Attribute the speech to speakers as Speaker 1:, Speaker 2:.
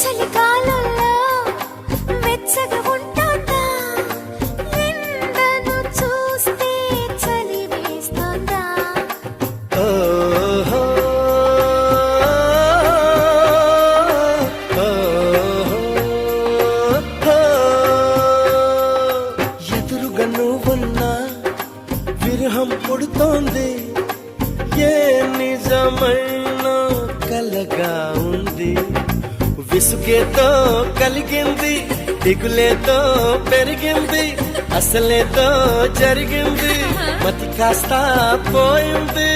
Speaker 1: చలికాలంలో వెచ్చగా ఉంటుందా నిందను చూస్తే చలి వేస్తుందా
Speaker 2: ఎదురుగా నువ్వున్నా పుడుతోంది. ఏ నిజమైన కలగా ఉంది. విసుగేతో కలిగింది దిగులేతో పెరిగింది అసలేతో జరిగింది మతి కాస్త పోయింది.